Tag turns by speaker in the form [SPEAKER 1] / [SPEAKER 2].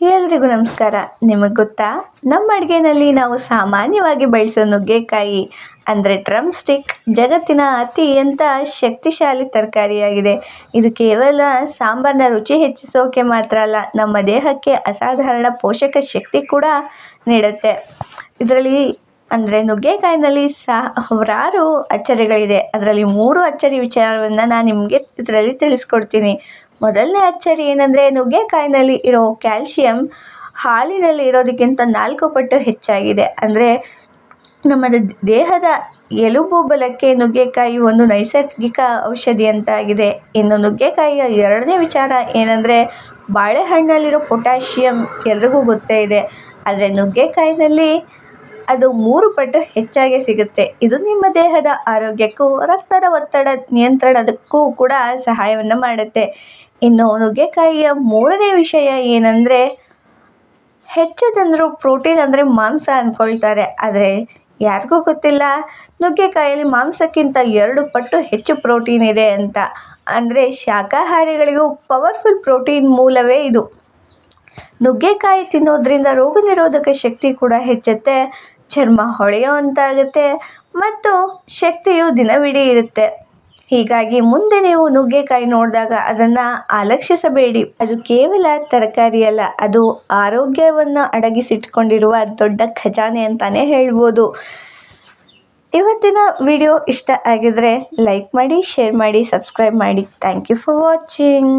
[SPEAKER 1] ಎಲ್ರಿಗೂ ನಮಸ್ಕಾರ. ನಿಮಗೆ ಗೊತ್ತಾ? ನಮ್ಮ ಅಡುಗೆನಲ್ಲಿ ನಾವು ಸಾಮಾನ್ಯವಾಗಿ ಬಳಸೋ ನುಗ್ಗೆಕಾಯಿ, ಅಂದರೆ ಡ್ರಮ್ ಸ್ಟಿಕ್, ಜಗತ್ತಿನ ಅತ್ಯಂತ ಶಕ್ತಿಶಾಲಿ ತರಕಾರಿಯಾಗಿದೆ. ಇದು ಕೇವಲ ಸಾಂಬಾರನ್ನ ರುಚಿ ಹೆಚ್ಚಿಸೋಕೆ ಮಾತ್ರ ಅಲ್ಲ, ನಮ್ಮ ದೇಹಕ್ಕೆ ಅಸಾಧಾರಣ ಪೋಷಕ ಶಕ್ತಿ ಕೂಡ ನೀಡುತ್ತೆ. ಇದರಲ್ಲಿ ಅಂದರೆ ನುಗ್ಗೆಕಾಯಿನಲ್ಲಿ ಸಾವಿರಾರು ಅಚ್ಚರಿಗಳಿದೆ. ಅದರಲ್ಲಿ ಮೂರು ಅಚ್ಚರಿ ವಿಚಾರವನ್ನು ನಾನು ನಿಮಗೆ ಇದರಲ್ಲಿ ತಿಳಿಸ್ಕೊಡ್ತೀನಿ. ಮೊದಲನೇ ಅಚ್ಚರಿ ಏನಂದರೆ ನುಗ್ಗೆಕಾಯಿನಲ್ಲಿ ಇರೋ ಕ್ಯಾಲ್ಶಿಯಂ ಹಾಲಿನಲ್ಲಿ ಇರೋದಕ್ಕಿಂತ ನಾಲ್ಕು ಪಟ್ಟು ಹೆಚ್ಚಾಗಿದೆ. ಅಂದರೆ ನಮ್ಮ ದೇಹದ ಎಲುಬು ಬಲಕ್ಕೆ ನುಗ್ಗೆಕಾಯಿ ಒಂದು ನೈಸರ್ಗಿಕ ಔಷಧಿ ಅಂತಾಗಿದೆ. ಇನ್ನು ನುಗ್ಗೆಕಾಯಿಯ ಎರಡನೇ ವಿಚಾರ ಏನಂದರೆ ಬಾಳೆಹಣ್ಣಲ್ಲಿರೋ ಪೊಟ್ಯಾಷಿಯಂ ಎಲ್ರಿಗೂ ಗೊತ್ತೇ ಇದೆ. ಆದರೆ ನುಗ್ಗೆಕಾಯಿನಲ್ಲಿ ಅದು ಮೂರು ಪಟ್ಟು ಹೆಚ್ಚಾಗಿ ಸಿಗುತ್ತೆ. ಇದು ನಿಮ್ಮ ದೇಹದ ಆರೋಗ್ಯಕ್ಕೂ, ರಕ್ತದ ಒತ್ತಡ ನಿಯಂತ್ರಣಕ್ಕೂ ಕೂಡ ಸಹಾಯವನ್ನು ಮಾಡುತ್ತೆ. ಇನ್ನು ನುಗ್ಗೆಕಾಯಿಯ ಮೂರನೇ ವಿಷಯ ಏನಂದರೆ, ಹೆಚ್ಚು ಜನರು ಪ್ರೋಟೀನ್ ಅಂದರೆ ಮಾಂಸ ಅಂದ್ಕೊಳ್ತಾರೆ ಆದರೆ ಯಾರಿಗೂ ಗೊತ್ತಿಲ್ಲ ನುಗ್ಗೆಕಾಯಲ್ಲಿ ಮಾಂಸಕ್ಕಿಂತ ಎರಡು ಪಟ್ಟು ಹೆಚ್ಚು ಪ್ರೋಟೀನ್ ಇದೆ ಅಂತ. ಅಂದರೆ ಶಾಖಾಹಾರಿಗಳಿಗೂ ಪವರ್ಫುಲ್ ಪ್ರೋಟೀನ್ ಮೂಲವೇ ಇದು. ನುಗ್ಗೆಕಾಯಿ ತಿನ್ನೋದ್ರಿಂದ ರೋಗ ನಿರೋಧಕ ಶಕ್ತಿ ಕೂಡ ಹೆಚ್ಚುತ್ತೆ. ಚರ್ಮ ಹೊಳೆಯುವಂತಾಗುತ್ತೆ ಮತ್ತು ಶಕ್ತಿಯು ದಿನವಿಡೀ ಇರುತ್ತೆ. ಹೀಗಾಗಿ ಮುಂದೆ ನೀವು ನುಗ್ಗೆಕಾಯಿ ನೋಡಿದಾಗ ಅದನ್ನು ಅಲಕ್ಷಿಸಬೇಡಿ ಅದು ಕೇವಲ ತರಕಾರಿ ಅಲ್ಲ, ಅದು ಆರೋಗ್ಯವನ್ನು ಅಡಗಿಸಿಟ್ಕೊಂಡಿರುವ ದೊಡ್ಡ ಖಜಾನೆ ಅಂತಲೇ ಹೇಳ್ಬೋದು. ಇವತ್ತಿನ ವಿಡಿಯೋ ಇಷ್ಟ ಆಗಿದ್ರೆ ಲೈಕ್ ಮಾಡಿ, ಶೇರ್ ಮಾಡಿ, ಸಬ್ಸ್ಕ್ರೈಬ್ ಮಾಡಿ. Thank you for watching.